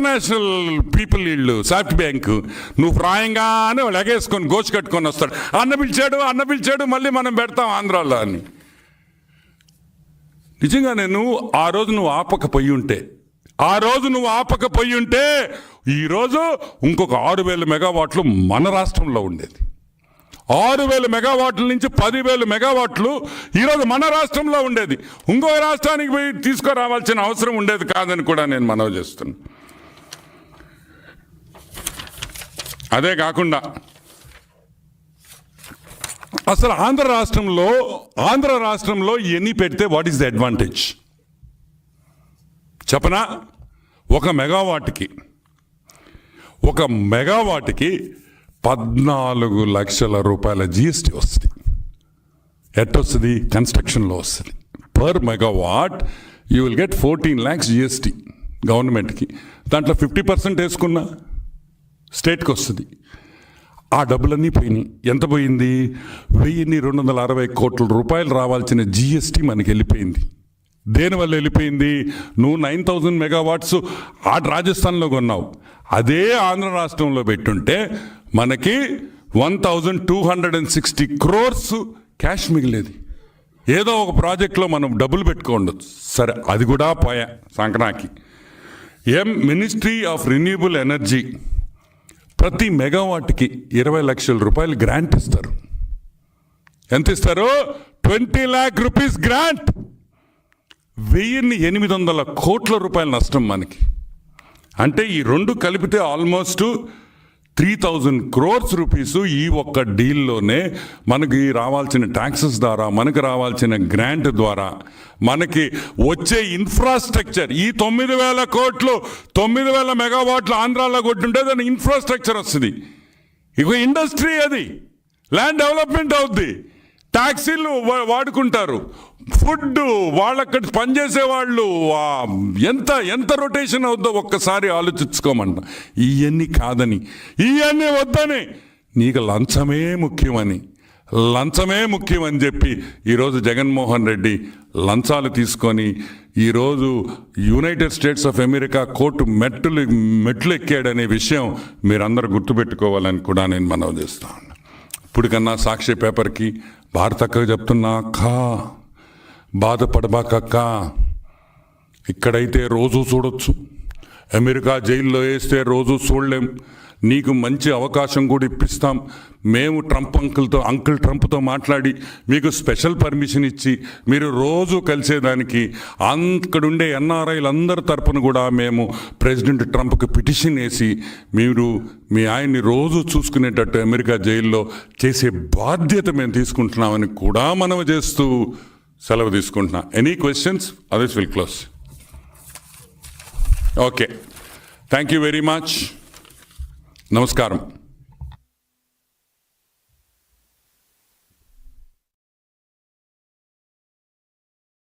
International people వీళ్ళు SoftBank. నువ్వు ప్రాయంగానే వాళ్ళు ఎగేసుకొని గోచి కట్టుకొని వస్తాడు. అన్న పిలిచాడు అన్న పిలిచాడు మళ్ళీ మనం పెడతాం ఆంధ్రాలో అని. నిజంగా నేను ఆ రోజు నువ్వు ఆపకపోయి ఉంటే ఆ రోజు నువ్వు ఆపకపోయి ఉంటే ఈరోజు ఇంకొక ఆరు వేల మెగావాట్లు మన రాష్ట్రంలో ఉండేది. ఆరు వేల మెగావాట్ల నుంచి పదివేల మెగావాట్లు ఈరోజు మన రాష్ట్రంలో ఉండేది. ఇంకొక రాష్ట్రానికి పోయి తీసుకురావాల్సిన అవసరం ఉండేది కాదని కూడా నేను మనవి చేస్తున్నాను అదే కాకుండా అసలు ఆంధ్ర రాష్ట్రంలో ఆంధ్ర రాష్ట్రంలో ఎన్ని పెడితే వాట్ ఈస్ ద అడ్వాంటేజ్? చెప్పనా? ఒక మెగావాట్కి ఒక మెగావాట్కి పద్నాలుగు లక్షల రూపాయల జిఎస్టీ వస్తుంది. ఎట్టొస్తుంది కన్స్ట్రక్షన్లో వస్తుంది. Per megawatt you will get fourteen lakhs GST గవర్నమెంట్కి. దాంట్లో ఫిఫ్టీ పర్సెంట్ వేసుకున్నా. స్టేట్కి వస్తుంది. ఆ డబ్బులన్నీ పోయినాయి. ఎంత పోయింది? వెయ్యిన్ని రెండు వందల అరవై కోట్ల రూపాయలు రావాల్సిన జిఎస్టీ మనకి వెళ్ళిపోయింది. దేనివల్ల వెళ్ళిపోయింది? నువ్వు నైన్ థౌజండ్ మెగావాట్స్ ఆ రాజస్థాన్లో కొన్నావు. అదే ఆంధ్ర రాష్ట్రంలో పెట్టుంటే మనకి one thousand two hundred and sixty crores cash మిగిలేది. ఏదో ఒక ప్రాజెక్ట్లో మనం డబ్బులు పెట్టుకోండొచ్చు సరే అది కూడా పోయా Sankranti M ministry of renewable energy. ప్రతి మెగావాట్కి ఇరవై లక్షల రూపాయలు గ్రాంట్ ఇస్తారు. ఎంత ఇస్తారు? Twenty lakh rupees grant. వెయ్యిన్ని ఎనిమిది వందల కోట్ల రూపాయల నష్టం మనకి. అంటే ఈ రెండు కలిపితే almost three thousand crores rupees ఈ ఒక్క డీల్లోనే మనకి రావాల్సిన ట్యాక్సెస్ ద్వారా మనకు రావాల్సిన గ్రాంట్ ద్వారా మనకి వచ్చే ఇన్ఫ్రాస్ట్రక్చర్ ఈ తొమ్మిది వేల కోట్లు తొమ్మిది వేల మెగావాట్లు ఆంధ్రాలో కొట్టుంటే దాని ఇన్ఫ్రాస్ట్రక్చర్ వస్తుంది. ఇక ఇండస్ట్రీ అది. ల్యాండ్ డెవలప్మెంట్ అవుద్ది. ట్యాక్సీలు వా- వాడుకుంటారు. ఫుడ్ వాళ్ళక్కడ పనిచేసే వాళ్ళు ఎంత ఎంత రొటేషన్ అవుద్దో ఒక్కసారి ఆలోచించుకోమంట ఇవన్నీ కాదని ఇవన్నీ వద్దని. నీకు లంచమే ముఖ్యమని లంచమే ముఖ్యమని చెప్పి ఈరోజు జగన్మోహన్ రెడ్డి లంచాలు తీసుకొని ఈరోజు United States of America court మెట్లు మెట్లు ఎక్కాడనే విషయం మీరందరూ గుర్తుపెట్టుకోవాలని కూడా నేను మనవి చేస్తాను. ఇప్పటికన్నా సాక్షి పేపర్కి భారతక్క చెప్తున్నా అక్క బాధపడబాకక్క. ఇక్కడైతే రోజు చూడొచ్చు. అమెరికా జైల్లో వేస్తే రోజు చూడలేం. నీకు మంచి అవకాశం కూడా ఇప్పిస్తాం. మేము ట్రంప్ అంకుల్తో అంకుల్ ట్రంప్తో మాట్లాడి మీకు స్పెషల్ పర్మిషన్ ఇచ్చి మీరు రోజు కలిసేదానికి అక్కడుండే ఎన్ఆర్ఐలు అందరి తరపున కూడా మేము ప్రెసిడెంట్ ట్రంప్కి పిటిషన్ వేసి మీరు మీ ఆయన్ని రోజు చూసుకునేటట్టు అమెరికా జైల్లో చేసే బాధ్యత మేము తీసుకుంటున్నామని కూడా మనవి చేస్తూ సెలవు తీసుకుంటున్నా. Any questions others will close okay thank you very much నమస్కారం